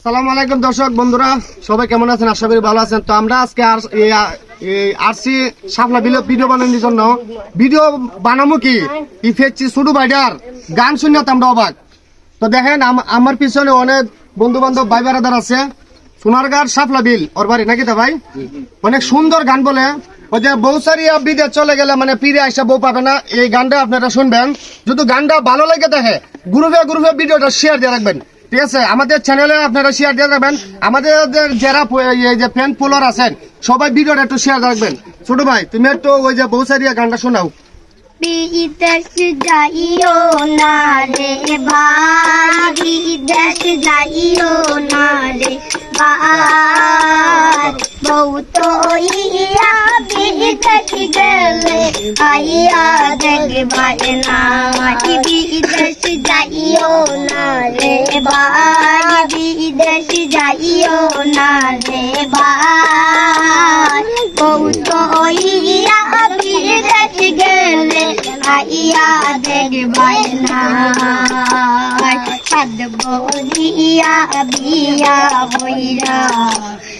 আসসালামু আলাইকুম দর্শক, বন্ধুরা, সবাই কেমন আছেন? আশা করি ভালো আছেন। তো আমরা আজকে আর- আরসি সাফলা ভিডিও ভিডিও বানানোর জন্য ভিডিও বানাবো কি? ই ফেচছি ছোটু বাইডার, গান শুনে তো আমরা অবাক। তো দেখেন আমার পিছনে অনেক বন্ধু বান্ধব ভাই বেড়াদার আছে। সোনারগার সাফলা বিল, ওর বাড়ি, নাকি তো ভাই? অনেক সুন্দর গান বলে। ওই যে বৌসারিয়া বিদে চলে গেলে মানে ফিরে আসা বউ পাবে না। এই গানটা আপনারা শুনবেন। যদি গানটা ভালো লাগে দেখে গ্রুপে গ্রুপে ভিডিওটা শেয়ার দিয়ে রাখবেন। ঠিক আছে, আমাদের চ্যানেলে আপনারা শেয়ার দিয়ে রাখবেন। আমাদের যারা এই যে ফ্যান ফলোয়ার আছেন, সবাই ভিডিওটা একটু শেয়ার রাখবেন। ছোট ভাই, তুমি একটু ওই যে বৌসারিয়া গানটা শোনাও। বিদেশ যাইও না রে ভাই বিদেশ যাইও না রে ভাই বউ তো ইয়া বিদেশ গেলে আইয়া দেখবার না বিদেশ যাইও না রে ভাই বিদেশ যাইও না রে ভাই বউ তো ইয়া বিদেশ গেলে আইয়া দেখবার না সাদ বলিয়া বিয়া বইরা বিদেশ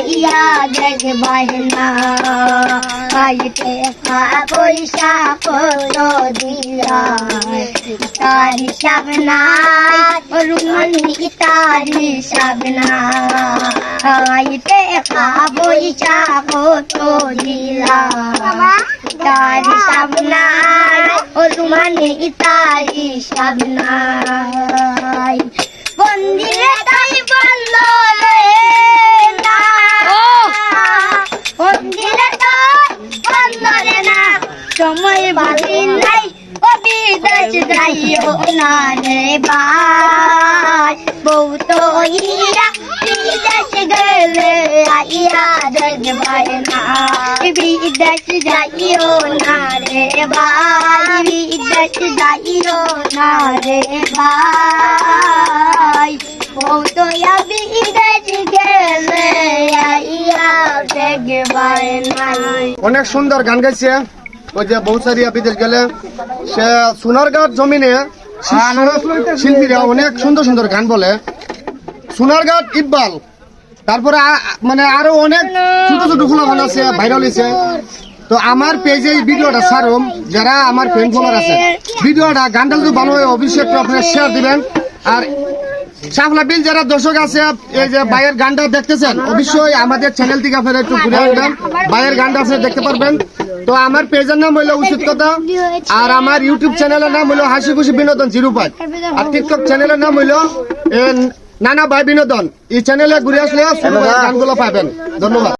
আইয়া দেখবাই না খা পয়সা কত দিলা। তার হিসাব রুমনি তার হিসাব দেখা বইসা কত দিলা। তার রুমানি বন্দিরে তাই বলল বিদেশ যাইও না রে ভাই বউ তো ইয়া বিদেশ গেলে আইয়া দেখবার বিদেশ যাইও না রে ভাই বিদেশ যাইও না রে ভাই বউ তো বিদেশ গেলে অনেক সুন্দর গান গাইছে। ওই যে বৌসারিয়া বিদেশ গেলে সে সোনারগাঁর জমিনে শিল্পীরা অনেক সুন্দর সুন্দর গান বলে। সোনারগাঁট ইকবাল তারপরে মানে আরও অনেক ছোট ছোট ফুলা গান আছে ভাইরাল হয়েছে তো আমার পেজে এই ভিডিওটা ছাড়ুম যারা আমার ফ্রেন্ড ফলোয়ার আছে ভিডিওটা গানটা যদি ভালো হয় অবশ্যই একটু আপনারা শেয়ার দিবেন। আর শাফলা বিল যারা দর্শক আছে এই যে বাইয়ের গানটা দেখতেছেন অবশ্যই আমাদের চ্যানেল থেকে আপনারা একটু ঘুরে আসবেন। বাইয়ের গানটা আপনারা দেখতে পারবেন। তো আমার পেজের নাম হলো উচিত কথা আর আমার ইউটিউব চ্যানেলের নাম হলো হাসি খুশি বিনোদন জিরো পাঁচ আর টিকটক চ্যানেলের নাম হইল এ, নানা ভাই বিনোদন। এই চ্যানেলে ঘুরে আসলে গানগুলো পাবেন। ধন্যবাদ।